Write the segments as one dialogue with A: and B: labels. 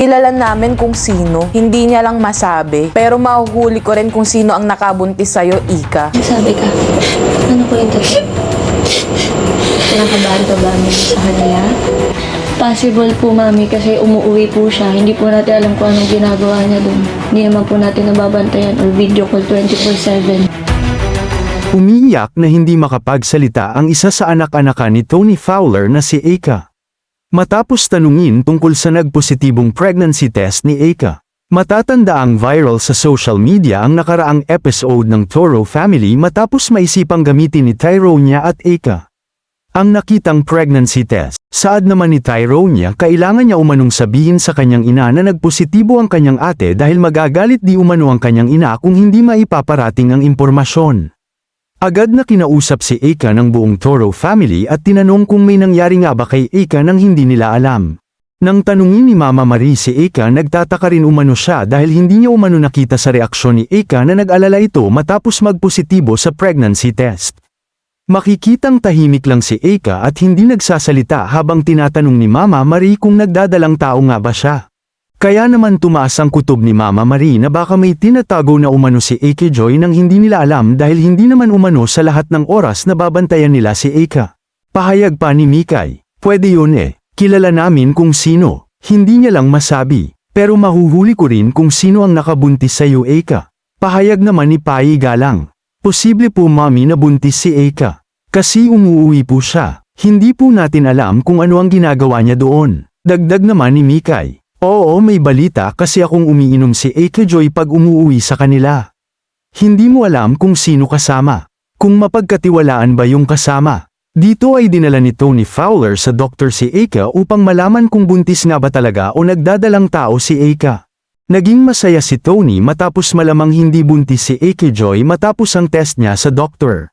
A: Kilala namin kung sino, hindi niya lang masabi. Pero mahuhuli ko rin kung sino ang nakabuntis sa'yo, Ika.
B: Sabi ka, ano po yung? Kinakabahan ka ba mami sa kanila? Possible po mami kasi umuwi po siya. Hindi po natin alam kung anong ginagawa niya doon. Hindi naman po natin nababantayan or video call 24-7.
C: Umiiyak na hindi makapagsalita ang isa sa anak-anakan ni Tony Fowler na si Eka. Matapos tanungin tungkol sa nagpositibong pregnancy test ni Eka. Matatanda ang viral sa social media ang nakaraang episode ng Toro family matapos maisipang gamitin ni Tyronia at Eka. Ang nakitang pregnancy test, saad naman ni Tyronia kailangan niya umanong sabihin sa kanyang ina na nagpositibo ang kanyang ate dahil magagalit di umano ang kanyang ina kung hindi maipaparating ang impormasyon. Agad na kinausap si Eka ng buong Toro family at tinanong kung may nangyari nga ba kay Eka nang hindi nila alam. Nang tanungin ni Mama Marie si Eka nagtataka rin umano siya dahil hindi niya umano nakita sa reaksyon ni Eka na nag-alala ito matapos magpositibo sa pregnancy test. Makikitang tahimik lang si Eka at hindi nagsasalita habang tinatanong ni Mama Marie kung nagdadalang tao nga ba siya. Kaya naman tumaas ang kutob ni Mama Marie na baka may tinatago na umano si Eke Joy nang hindi nila alam dahil hindi naman umano sa lahat ng oras na babantayan nila si Eka. Pahayag pa ni Mikay, pwede yun eh, kilala namin kung sino, hindi niya lang masabi, pero mahuhuli ko rin kung sino ang nakabuntis sa iyo Eka. Pahayag naman ni Pai Galang, posible po mami na buntis si Eka. Kasi umuwi po siya, hindi po natin alam kung ano ang ginagawa niya doon. Dagdag naman ni Mikay, Oo may balita kasi akong umiinom si Eka Joy pag umuwi sa kanila. Hindi mo alam kung sino kasama. Kung mapagkatiwalaan ba yung kasama. Dito ay dinala ni Tony Fowler sa doktor si Eka upang malaman kung buntis nga ba talaga o nagdadalang tao si Eka. Naging masaya si Tony matapos malamang hindi buntis si Eka Joy matapos ang test niya sa doktor.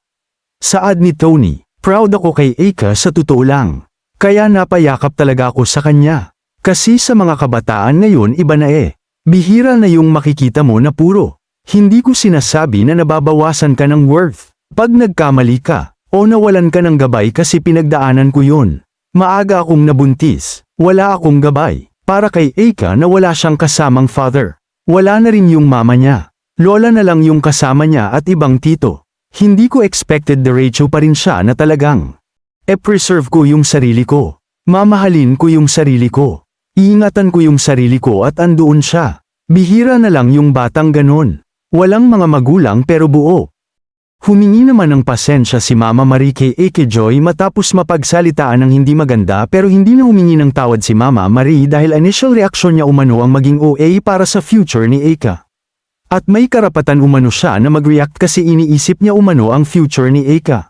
C: Saad ni Tony, proud ako kay Eka sa totoo lang. Kaya napayakap talaga ako sa kanya. Kasi sa mga kabataan ngayon iba na eh. Bihira na yung makikita mo na puro. Hindi ko sinasabi na nababawasan ka ng worth. Pag nagkamali ka, o nawalan ka ng gabay kasi pinagdaanan ko yun. Maaga akong nabuntis, wala akong gabay. Para kay Eka na wala siyang kasamang father. Wala na rin yung mama niya. Lola na lang yung kasama niya at ibang tito. Hindi ko expected derecho pa rin siya na talagang. E-preserve ko yung sarili ko. Mamahalin ko yung sarili ko. Iingatan ko yung sarili ko at andoon siya. Bihira na lang yung batang ganon. Walang mga magulang pero buo. Humingi naman ng pasensya si Mama Marie kay Eke Joy matapos mapagsalitaan ng hindi maganda pero hindi na humingi ng tawad si Mama Marie dahil initial reaction niya umano ang maging OA para sa future ni Eka. At may karapatan umano siya na mag-react kasi iniisip niya umano ang future ni Eka.